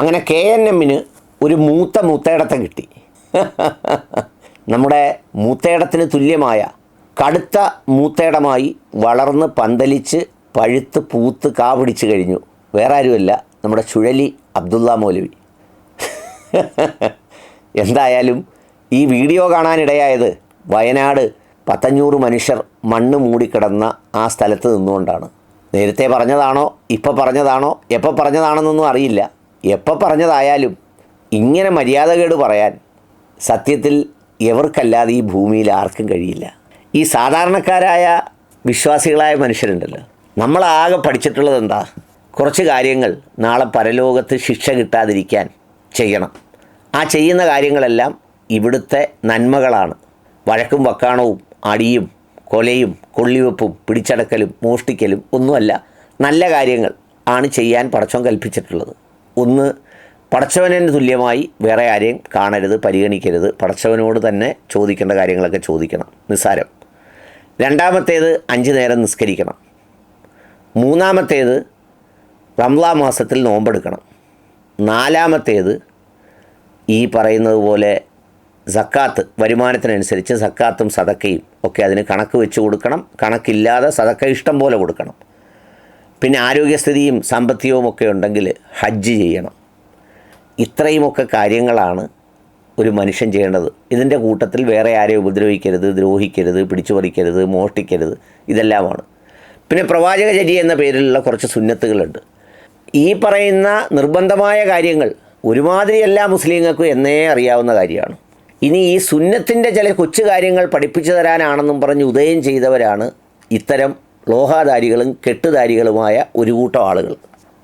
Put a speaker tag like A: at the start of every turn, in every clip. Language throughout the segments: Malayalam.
A: അങ്ങനെ കെ എൻ എമ്മിന് ഒരു മൂത്ത മൂത്തേടത്തെ കിട്ടി. നമ്മുടെ മൂത്തേടത്തിന് തുല്യമായ കടുത്ത മൂത്തേടമായി വളർന്ന് പന്തലിച്ച് പഴുത്ത് പൂത്ത് കാ പിടിച്ച് കഴിഞ്ഞു. വേറെ ആരുമല്ല നമ്മുടെ ചുഴലി അബ്ദുള്ള മൗലവി. എന്തായാലും ഈ വീഡിയോ കാണാനിടയായത് വയനാട് പത്തഞ്ഞൂറ് മനുഷ്യർ മണ്ണ് മൂടിക്കിടന്ന ആ സ്ഥലത്ത് നിന്നുകൊണ്ടാണ്. നേരത്തെ പറഞ്ഞതാണോ ഇപ്പോൾ പറഞ്ഞതാണോ എപ്പോൾ പറഞ്ഞതാണെന്നൊന്നും അറിയില്ല. എപ്പോൾ പറഞ്ഞതായാലും ഇങ്ങനെ മര്യാദകേട് പറയാൻ സത്യത്തിൽ എവർക്കല്ലാതെ ഈ ഭൂമിയിൽ ആർക്കും കഴിയില്ല. ഈ സാധാരണക്കാരായ വിശ്വാസികളായ മനുഷ്യരുണ്ടല്ലോ. നമ്മളാകെ പഠിച്ചിട്ടുള്ളത് എന്താ? കുറച്ച് കാര്യങ്ങൾ നാളെ പരലോകത്ത് ശിക്ഷ കിട്ടാതിരിക്കാൻ ചെയ്യണം. ആ ചെയ്യുന്ന കാര്യങ്ങളെല്ലാം ഇവിടുത്തെ നന്മകളാണ്. വഴക്കും വക്കാണവും അടിയും കൊലയും കൊള്ളിവെപ്പും പിടിച്ചടക്കലും മോഷ്ടിക്കലും ഒന്നുമല്ല. നല്ല കാര്യങ്ങൾ ആണ് ചെയ്യാൻ പടച്ചോൻ കൽപ്പിച്ചിട്ടുള്ളത്. ഒന്ന് പടച്ചവനു തുല്യമായി വേറെ ആരെയും കാണരുത് പരിഗണിക്കരുത്. പടച്ചവനോട് തന്നെ ചോദിക്കേണ്ട കാര്യങ്ങളൊക്കെ ചോദിക്കണം. നിസ്സാരം. രണ്ടാമത്തേത് അഞ്ച് നേരം നിസ്കരിക്കണം. മൂന്നാമത്തേത് റംലാ മാസത്തിൽ നോമ്പെടുക്കണം. നാലാമത്തേത് ഈ പറയുന്നത് പോലെ സക്കാത്ത് വരുമാനത്തിനനുസരിച്ച് സക്കാത്തും സതക്കയും ഒക്കെ അതിന് കണക്ക് വെച്ച് കൊടുക്കണം. കണക്കില്ലാതെ സതക്ക ഇഷ്ടം പോലെ കൊടുക്കണം. പിന്നെ ആരോഗ്യസ്ഥിതിയും സാമ്പത്തികവും ഒക്കെ ഉണ്ടെങ്കിൽ ഹജ്ജ് ചെയ്യണം. ഇത്രയുമൊക്കെ കാര്യങ്ങളാണ് ഒരു മനുഷ്യൻ ചെയ്യേണ്ടത്. ഇതിന്റെ കൂട്ടത്തിൽ വേറെ ആരെയും ഉപദ്രവിക്കരുത് ദ്രോഹിക്കരുത് പിടിച്ചുപറിക്കരുത് മോഷ്ടിക്കരുത് ഇതെല്ലാമാണ്. പിന്നെ പ്രവാചക ചര്യ എന്ന പേരിലുള്ള കുറച്ച് സുന്നത്തുകളുണ്ട്. ഈ പറയുന്ന നിർബന്ധമായ കാര്യങ്ങൾ ഒരുമാതിരി എല്ലാ മുസ്ലിങ്ങൾക്കും എന്നേ അറിയാവുന്ന കാര്യമാണ്. ഇനി ഈ സുന്നത്തിന്റെ ചില കൊച്ചു കാര്യങ്ങൾ പഠിപ്പിച്ചു തരാനാണെന്നും പറഞ്ഞ് ഉദയം ചെയ്തവരാണ് ഇത്തരം ലോഹാധാരികളും കെട്ടുധാരികളുമായ ഒരു കൂട്ടം ആളുകൾ.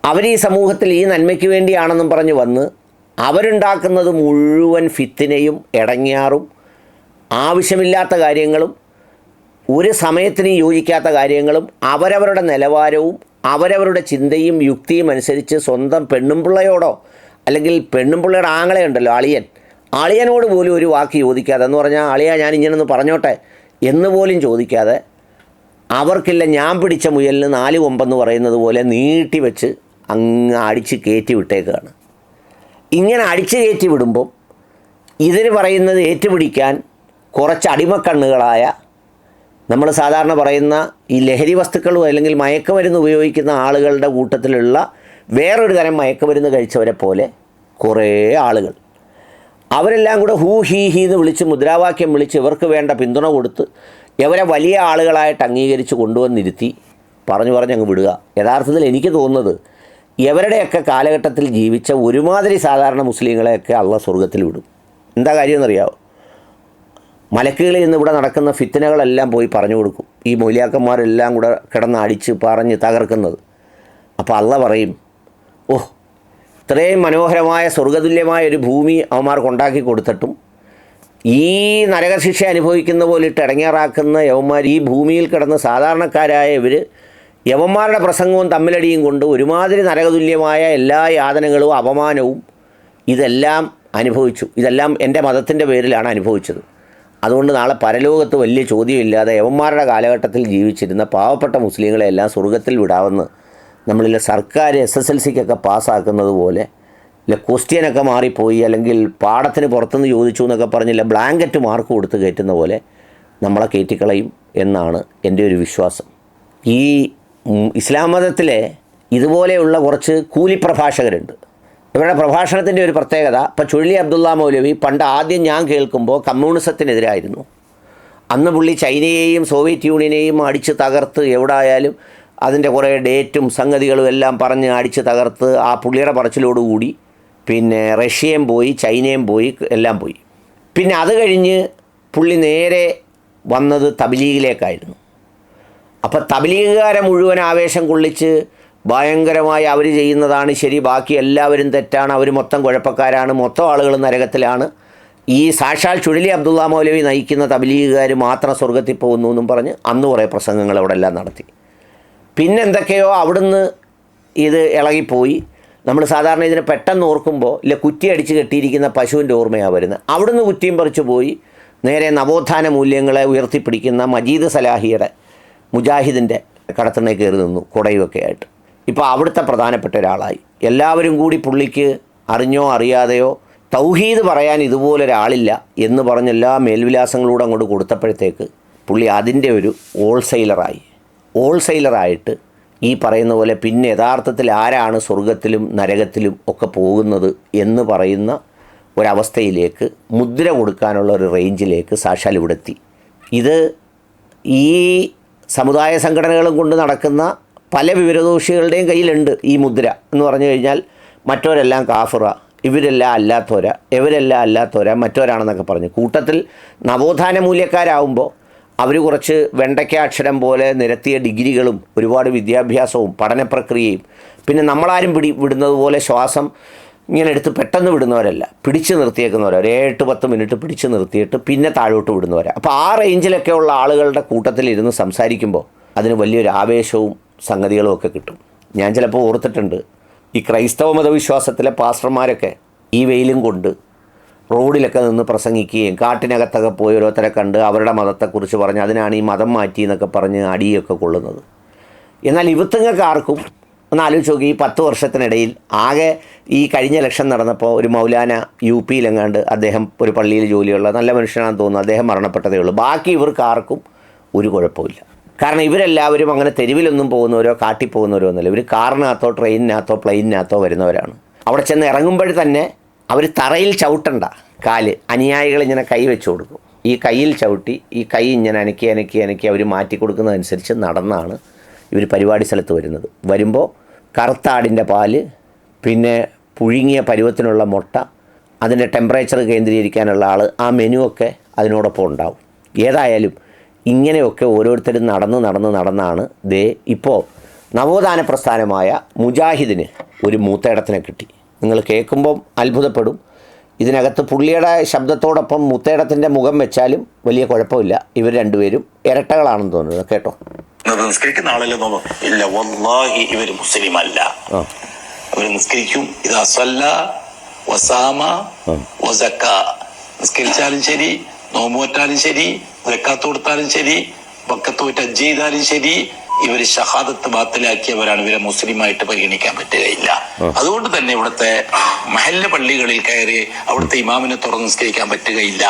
A: അവർ ഈ സമൂഹത്തിൽ ഈ നന്മയ്ക്ക് വേണ്ടിയാണെന്നും പറഞ്ഞ് വന്ന് അവരുണ്ടാക്കുന്നത് മുഴുവൻ ഫിത്തിനെയും ഇടങ്ങാറും ആവശ്യമില്ലാത്ത കാര്യങ്ങളും ഒരു സമയത്തിന് യോജിക്കാത്ത കാര്യങ്ങളും അവരവരുടെ നിലവാരവും അവരവരുടെ ചിന്തയും യുക്തിയും അനുസരിച്ച് സ്വന്തം പെണ്ണും പെണ്ണുമ്പിള്ളയോടോ അല്ലെങ്കിൽ പെണ്ണുമ്പിള്ളയുടെ ആങ്ങളെ ഉണ്ടല്ലോ അളിയൻ. അളിയനോട് പോലും ഒരു വാക്ക് ചോദിക്കാതെ എന്ന് പറഞ്ഞാൽ അളിയ ഞാൻ ഇങ്ങനെയൊന്ന് പറഞ്ഞോട്ടെ എന്ന് പോലും ചോദിക്കാതെ അവർക്കില്ല ഞാൻ പിടിച്ച മുയലിന് നാല് കൊമ്പെന്ന് പറയുന്നത് പോലെ നീട്ടി വെച്ച് അങ്ങ് അടിച്ച് കയറ്റി വിട്ടേക്കാണ്. ഇങ്ങനെ അടിച്ച് കയറ്റി വിടുമ്പം ഇതിന് പറയുന്നത് ഏറ്റുപിടിക്കാൻ കുറച്ച് അടിമക്കണ്ണുകളായ നമ്മൾ സാധാരണ പറയുന്ന ഈ ലഹരി വസ്തുക്കളും അല്ലെങ്കിൽ മയക്കുമരുന്ന് ഉപയോഗിക്കുന്ന ആളുകളുടെ കൂട്ടത്തിലുള്ള വേറൊരു തരം മയക്കുമരുന്ന് കഴിച്ചവരെ പോലെ കുറേ ആളുകൾ. അവരെല്ലാം കൂടെ ഹൂ ഹീ ഹീ എന്ന് വിളിച്ച് മുദ്രാവാക്യം വിളിച്ച് ഇവർക്ക് വേണ്ട പിന്തുണ കൊടുത്ത് ഇവരെ വലിയ ആളുകളായിട്ട് അംഗീകരിച്ച് കൊണ്ടുവന്നിരുത്തി പറഞ്ഞു പറഞ്ഞ് അങ്ങ് വിടുക. യഥാർത്ഥത്തിൽ എനിക്ക് തോന്നുന്നത് ഇവരുടെയൊക്കെ കാലഘട്ടത്തിൽ ജീവിച്ച ഒരുമാതിരി സാധാരണ മുസ്ലിങ്ങളെയൊക്കെ അള്ള സ്വർഗത്തിൽ വിടും. എന്താ കാര്യം എന്നറിയാമോ മലക്കുകളിൽ നിന്ന് ഇവിടെ നടക്കുന്ന ഫിത്തനകളെല്ലാം പോയി പറഞ്ഞു കൊടുക്കും. ഈ മൊലിയാക്കന്മാരെല്ലാം കൂടെ കിടന്ന് അടിച്ച് പറഞ്ഞ് തകർക്കുന്നത്. അപ്പോൾ അള്ള പറയും ഓഹ് ഇത്രയും മനോഹരമായ സ്വർഗതുല്യമായ ഒരു ഭൂമി അവന്മാർക്ക് ഉണ്ടാക്കി കൊടുത്തിട്ടും ഈ നരകശിക്ഷ അനുഭവിക്കുന്ന പോലെ ഇട്ട് ഇടങ്ങേറാക്കുന്ന യവന്മാർ ഈ ഭൂമിയിൽ കിടന്ന് സാധാരണക്കാരായ ഇവർ യവന്മാരുടെ പ്രസംഗവും തമ്മിലടിയും കൊണ്ട് ഒരുമാതിരി നരകതുല്യമായ എല്ലാ യാതനകളും അപമാനവും ഇതെല്ലാം അനുഭവിച്ചു. ഇതെല്ലാം എന്റെ മതത്തിന്റെ പേരിലാണ് അനുഭവിച്ചത്. അതുകൊണ്ട് നാളെ പരലോകത്ത് വലിയ ചോദ്യമില്ലാതെ യവന്മാരുടെ കാലഘട്ടത്തിൽ ജീവിച്ചിരുന്ന പാവപ്പെട്ട മുസ്ലിങ്ങളെല്ലാം സ്വർഗത്തിൽ വിടാമെന്ന് നമ്മളിലെ സർക്കാർ എസ് എസ് എൽ സിക്കൊക്കെ പാസ്സാക്കുന്നത് പോലെ ഇല്ല ക്വസ്റ്റ്യനൊക്കെ മാറിപ്പോയി അല്ലെങ്കിൽ പാടത്തിന് പുറത്തുനിന്ന് ചോദിച്ചു എന്നൊക്കെ പറഞ്ഞില്ല ബ്ലാങ്കറ്റ് മാർക്ക് കൊടുത്ത് കയറ്റുന്ന പോലെ നമ്മളെ കയറ്റിക്കളയും എന്നാണ് എന്റെ ഒരു വിശ്വാസം. ഈ ഇസ്ലാം മതത്തിലെ ഇതുപോലെയുള്ള കുറച്ച് കൂലിപ്രഭാഷകരുണ്ട്. ഇവരുടെ പ്രഭാഷണത്തിന്റെ ഒരു പ്രത്യേകത ഇപ്പം ചുഴലി അബ്ദുള്ള മൗലവി പണ്ട് ആദ്യം ഞാൻ കേൾക്കുമ്പോൾ കമ്മ്യൂണിസത്തിനെതിരായിരുന്നു. അന്ന് പുള്ളി ചൈനയെയും സോവിയറ്റ് യൂണിയനെയും അടിച്ച് തകർത്ത് എവിടായാലും അതിന്റെ കുറേ ഡേറ്റും സംഗതികളും എല്ലാം പറഞ്ഞ് അടിച്ച് തകർത്ത് ആ പുള്ളിയുടെ പറച്ചിലോടുകൂടി പിന്നെ റഷ്യയും പോയി ചൈനയും പോയി എല്ലാം പോയി. പിന്നെ അത് കഴിഞ്ഞ് പുള്ളി നേരെ വന്നത് തബ്ലീഗിലേക്കായിരുന്നു. അപ്പോൾ തബ്ലീഗുകാരെ മുഴുവൻ ആവേശം കൊള്ളിച്ച് ഭയങ്കരമായി അവർ ചെയ്യുന്നതാണ് ശരി ബാക്കി എല്ലാവരും തെറ്റാണ് അവർ മൊത്തം കുഴപ്പക്കാരാണ് മൊത്തം ആളുകൾ നരകത്തിലാണ്. ഈ സാക്ഷാൽ ചുഴലി അബ്ദുള്ള മൗലവി നയിക്കുന്ന തബിലീഗുകാർ മാത്രം സ്വർഗത്തിൽ പോകുന്നു എന്നും പറഞ്ഞ് അന്ന് കുറേ പ്രസംഗങ്ങൾ അവിടെ എല്ലാം നടത്തി. പിന്നെന്തൊക്കെയോ അവിടുന്ന് ഇത് ഇളകിപ്പോയി. നമ്മൾ സാധാരണ ഇതിനെ പെട്ടെന്ന് ഓർക്കുമ്പോൾ ഇല്ല കുറ്റി അടിച്ച് കെട്ടിയിരിക്കുന്ന പശുവിന്റെ ഓർമ്മയാണ് വരുന്നത്. അവിടുന്ന് കുറ്റിയും പറിച്ചു പോയി. നേരെ നവോത്ഥാന മൂല്യങ്ങളെ ഉയർത്തിപ്പിടിക്കുന്ന മജീദ് സലാഹിയുടെ മുജാഹിദിന്റെ കടത്തിനെ കയറി നിന്നു കുടയുമൊക്കെ ആയിട്ട്. ഇപ്പോൾ അവിടുത്തെ പ്രധാനപ്പെട്ട ഒരാളായി. എല്ലാവരും കൂടി പുള്ളിക്ക് അറിഞ്ഞോ അറിയാതെയോ തൗഹീദ് പറയാൻ ഇതുപോലൊരാളില്ല എന്ന് പറഞ്ഞ എല്ലാ മേൽവിലാസങ്ങളൂടെ അങ്ങോട്ട് കൊടുത്തപ്പോഴത്തേക്ക് പുള്ളി അതിന്റെ ഒരു ഹോൾസെയിലറായി ഹോൾസെയിലറായിട്ട് ഈ പറയുന്ന പോലെ പിന്നെ യഥാർത്ഥത്തിൽ ആരാണ് സ്വർഗത്തിലും നരകത്തിലും ഒക്കെ പോകുന്നത് എന്ന് പറയുന്ന ഒരവസ്ഥയിലേക്ക് മുദ്ര കൊടുക്കാനുള്ള ഒരു റേഞ്ചിലേക്ക് സാക്ഷാൽ ഇവിടെ എത്തി. ഇത് ഈ സമുദായ സംഘടനകളും കൊണ്ട് നടക്കുന്ന പല വിവരദോഷികളുടെയും കയ്യിലുണ്ട് ഈ മുദ്ര എന്ന് പറഞ്ഞു കഴിഞ്ഞാൽ മറ്റവരെല്ലാം കാഫിറ ഇവരെല്ലാം അല്ലാത്തവരാ ഇവരെല്ലാം അല്ലാത്തവരാ മറ്റവരാണെന്നൊക്കെ പറഞ്ഞു. കൂട്ടത്തിൽ നവോത്ഥാന മൂല്യക്കാരാവുമ്പോൾ അവർ കുറച്ച് വെണ്ടയ്ക്ക അക്ഷരം പോലെ നിരത്തിയ ഡിഗ്രികളും ഒരുപാട് വിദ്യാഭ്യാസവും പഠന പ്രക്രിയയും പിന്നെ നമ്മളാരും പിടി വിടുന്നത് പോലെ ശ്വാസം ഇങ്ങനെ എടുത്ത് പെട്ടെന്ന് വിടുന്നവരല്ല. പിടിച്ചു നിർത്തിയേക്കുന്നവർ ഒരു എട്ട് പത്ത് മിനിറ്റ് പിടിച്ചു നിർത്തിയിട്ട് പിന്നെ താഴോട്ട് വിടുന്നവരാണ് അപ്പോൾ ആ റേഞ്ചിലൊക്കെ ഉള്ള ആളുകളുടെ കൂട്ടത്തിൽ ഇരുന്ന് സംസാരിക്കുമ്പോൾ അതിന് വലിയൊരു ആവേശവും സംഗതികളും ഒക്കെ കിട്ടും. ഞാൻ ചിലപ്പോൾ ഓർത്തിട്ടുണ്ട് ഈ ക്രൈസ്തവ മതവിശ്വാസത്തിലെ പാസ്റ്റർമാരൊക്കെ ഈ വെയിലും കൊണ്ട് റോഡിലൊക്കെ നിന്ന് പ്രസംഗിക്കുകയും കാട്ടിനകത്തൊക്കെ പോയി ഓരോരുത്തരെ കണ്ട് അവരുടെ മതത്തെക്കുറിച്ച് പറഞ്ഞ് അതിനാണ് ഈ മതം മാറ്റി എന്നൊക്കെ പറഞ്ഞ് അടിയൊക്കെ കൊള്ളുന്നത്. എന്നാൽ ഇവത്തുങ്ങൾക്ക് ആർക്കും ഒന്ന് ആലോചിച്ച് നോക്കി ഈ പത്ത് വർഷത്തിനിടയിൽ ആകെ ഈ കഴിഞ്ഞ ലക്ഷം നടന്നപ്പോൾ ഒരു മൗലാന യു പിയിലെങ്ങാണ്ട് അദ്ദേഹം ഒരു പള്ളിയിൽ ജോലിയുള്ള നല്ല മനുഷ്യനാണെന്ന് തോന്നുന്നു അദ്ദേഹം മരണപ്പെട്ടതേ ഉള്ളൂ. ബാക്കി ഇവർക്ക് ആർക്കും ഒരു കുഴപ്പമില്ല കാരണം ഇവരെല്ലാവരും അങ്ങനെ തെരുവിലൊന്നും പോകുന്നവരോ കാട്ടി പോകുന്നവരോ ഒന്നുമില്ല. ഇവർ കാറിനകത്തോ ട്രെയിനിനകത്തോ പ്ലെയിനിനകത്തോ വരുന്നവരാണ്. അവിടെ ചെന്ന് ഇറങ്ങുമ്പോഴേ തന്നെ അവർ തറയിൽ ചവിട്ടണ്ട. കാൽ. അനുയായികൾ ഇങ്ങനെ കൈ വെച്ച് കൊടുക്കും. ഈ കയ്യിൽ ചവിട്ടി ഈ കൈ ഇങ്ങനെ അനക്കി അനക്കി അനക്കി അവർ മാറ്റി കൊടുക്കുന്നതനുസരിച്ച് നടന്നാണ് ഇവർ പരിപാടി സ്ഥലത്ത് വരുന്നത്. വരുമ്പോൾ കറുത്താടിന്റെ പാൽ പിന്നെ പുഴുങ്ങിയ പരുവത്തിനുള്ള മുട്ട അതിന്റെ ടെമ്പറേച്ചർ കേന്ദ്രീകരിക്കാനുള്ള ആൾ ആ മെനു ഒക്കെ അതിനോടൊപ്പം ഉണ്ടാവും. ഏതായാലും ഇങ്ങനെയൊക്കെ ഓരോരുത്തരും നടന്ന് നടന്ന് നടന്നാണ് ദേ ഇപ്പോൾ നവോത്ഥാന പ്രസ്ഥാനമായ മുജാഹിദിന് ഒരു മൂത്തേടത്തിനെ കിട്ടി. നിങ്ങൾ കേൾക്കുമ്പം അത്ഭുതപ്പെടും. ഇതിനകത്ത് പുള്ളിയുടെ ശബ്ദത്തോടൊപ്പം മുത്തേടത്തിന്റെ മുഖം വെച്ചാലും വലിയ കുഴപ്പമില്ല. ഇവർ രണ്ടുപേരും ഇരട്ടകളാണെന്ന് തോന്നുന്നത് കേട്ടോ?
B: നിസ്കരിക്കുന്ന ആളല്ലേ ഇല്ല വല്ലാഹി ഇവർ മുസ്ലിം അല്ല അവർ നിസ്കരിക്കും. ഇത് അസല്ല വസാമ വസക്ക. നിസ്കരിച്ചാലും ശരി നോമ്പുവറ്റാലും ശരി വെക്കാത്ത് കൊടുത്താലും ശരി വക്കത്ത് പോയിട്ട് ഹജ്ജ് ചെയ്താലും ശരി ഇവർ ഷഹാദത്ത് ബാത്തിലാക്കിയവരാണ്. ഇവരെ മുസ്ലിമായിട്ട് പരിഗണിക്കാൻ പറ്റുകയില്ല. അതുകൊണ്ട് തന്നെ ഇവിടുത്തെ മഹല്ല പള്ളികളിൽ കയറി അവിടുത്തെ ഇമാമിനെ തുറന്ന് നിസ്കരിക്കാൻ പറ്റുകയില്ല.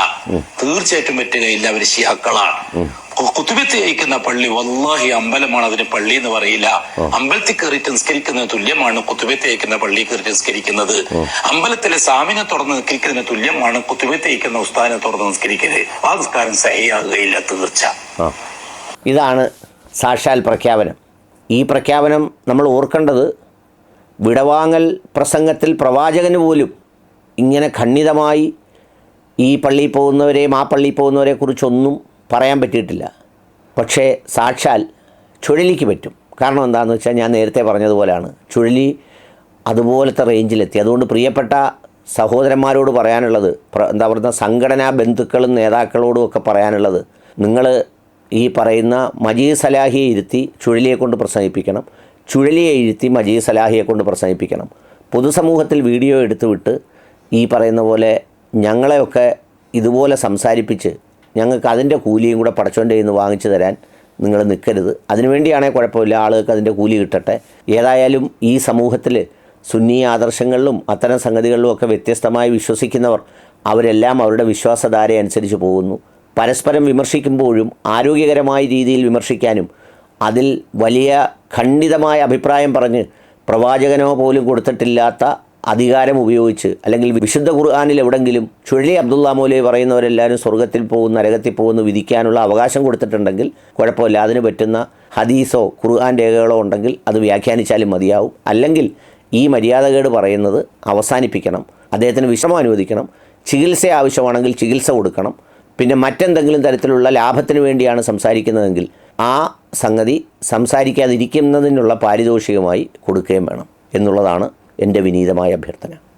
B: തീർച്ചയായിട്ടും പറ്റുകയില്ല. അവർ ഷിയാക്കളാണ് കുത്തുബിത്ത് കഴിക്കുന്ന പള്ളി വല്ലാഹി അമ്പലമാണ് അതിന് പള്ളി എന്ന് പറയില്ല. അമ്പലത്തിൽ കയറിയിട്ട് നിസ്കരിക്കുന്നതിന് തുല്യമാണ്. കുത്തുബിത്ത് കഴിക്കുന്ന പള്ളി കയറിയിട്ട് നിസ്കരിക്കുന്നത്. അമ്പലത്തിലെ സാമിനെ തുറന്ന് നിസ്കരിക്കുന്നതിന് തുല്യമാണ്. കുത്തുബിത്ത് കഴിക്കുന്ന ഉസ്താനെ തുറന്ന് നിസ്കരിക്കുന്നത് ആ നിസ്കാരം സഹിയാകുകയില്ല തീർച്ച.
A: ഇതാണ് സാക്ഷാൽ പ്രഖ്യാപനം. ഈ പ്രഖ്യാപനം നമ്മൾ ഓർക്കേണ്ടത് വിടവാങ്ങൽ പ്രസംഗത്തിൽ പ്രവാചകന് പോലും ഇങ്ങനെ ഖണ്ഡിതമായി ഈ പള്ളിയിൽ പോകുന്നവരെയും ആ പള്ളിയിൽ പോകുന്നവരെ കുറിച്ചൊന്നും പറയാൻ പറ്റിയിട്ടില്ല. പക്ഷേ സാക്ഷാൽ ചുഴലിക്ക് പറ്റും. കാരണം എന്താണെന്ന് വെച്ചാൽ ഞാൻ നേരത്തെ പറഞ്ഞതുപോലെയാണ്. ചുഴലി അതുപോലത്തെ റേഞ്ചിലെത്തി. അതുകൊണ്ട് പ്രിയപ്പെട്ട സഹോദരന്മാരോട് പറയാനുള്ളത് എന്താ പറയുക സംഘടനാ ബന്ധുക്കളും നേതാക്കളോടും ഒക്കെ പറയാനുള്ളത്. നിങ്ങൾ ഈ പറയുന്ന മജീദ് സലാഹിയെ ഇരുത്തി ചുഴലിയെ കൊണ്ട് പ്രസംഗിപ്പിക്കണം. ചുഴലിയെ ഇരുത്തി മജീദ് സലാഹിയെ കൊണ്ട് പ്രസംഗിപ്പിക്കണം. പൊതുസമൂഹത്തിൽ വീഡിയോ എടുത്തു വിട്ട് ഈ പറയുന്ന പോലെ ഞങ്ങളെയൊക്കെ ഇതുപോലെ സംസാരിപ്പിച്ച് ഞങ്ങൾക്ക് അതിന്റെ കൂലിയും കൂടെ പടച്ചോന്റെ നിന്ന് വാങ്ങിച്ചു തരാൻ നിങ്ങൾ നിൽക്കരുത്. അതിനുവേണ്ടിയാണെങ്കിൽ കുഴപ്പമില്ല. ആളുകൾക്ക് അതിന്റെ കൂലി കിട്ടട്ടെ. ഏതായാലും ഈ സമൂഹത്തിൽ സുന്നി ആദർശങ്ങളിലും അത്തരം സംഗതികളിലും ഒക്കെ വ്യത്യസ്തമായി വിശ്വസിക്കുന്നവർ അവരെല്ലാം അവരുടെ വിശ്വാസധാര അനുസരിച്ച് പോകുന്നു. പരസ്പരം വിമർശിക്കുമ്പോഴും ആരോഗ്യകരമായ രീതിയിൽ വിമർശിക്കാനും അതിൽ വലിയ ഖണ്ഡിതമായ അഭിപ്രായം പറഞ്ഞ് പ്രവാചകനോ പോലും കൊടുത്തിട്ടില്ലാത്ത അധികാരം ഉപയോഗിച്ച് അല്ലെങ്കിൽ വിശുദ്ധ ഖുർആാനിൽ എവിടെങ്കിലും ചുഴലി അബ്ദുള്ള മോലെ പറയുന്നവരെല്ലാവരും സ്വർഗത്തിൽ പോകും നരകത്തിൽ പോകുന്നു വിധിക്കാനുള്ള അവകാശം കൊടുത്തിട്ടുണ്ടെങ്കിൽ കുഴപ്പമില്ല. അതിന് പറ്റുന്ന ഹദീസോ ഖുർആൻ രേഖകളോ ഉണ്ടെങ്കിൽ അത് വ്യാഖ്യാനിച്ചാലും മതിയാവും. അല്ലെങ്കിൽ ഈ മര്യാദകേട് പറയുന്നത് അവസാനിപ്പിക്കണം അദ്ദേഹത്തിന് വിഷമം അനുവദിക്കണം ചികിത്സ ആവശ്യമാണെങ്കിൽ ചികിത്സ കൊടുക്കണം പിന്നെ മറ്റെന്തെങ്കിലും തരത്തിലുള്ള ലാഭത്തിന് വേണ്ടിയാണ് സംസാരിക്കുന്നതെങ്കിൽ ആ സംഗതി സംസാരിക്കാതിരിക്കുന്നതിനുള്ള പാരിതോഷികമായി കൊടുക്കുകയും വേണം എന്നുള്ളതാണ് എന്റെ വിനീതമായ അഭ്യർത്ഥന.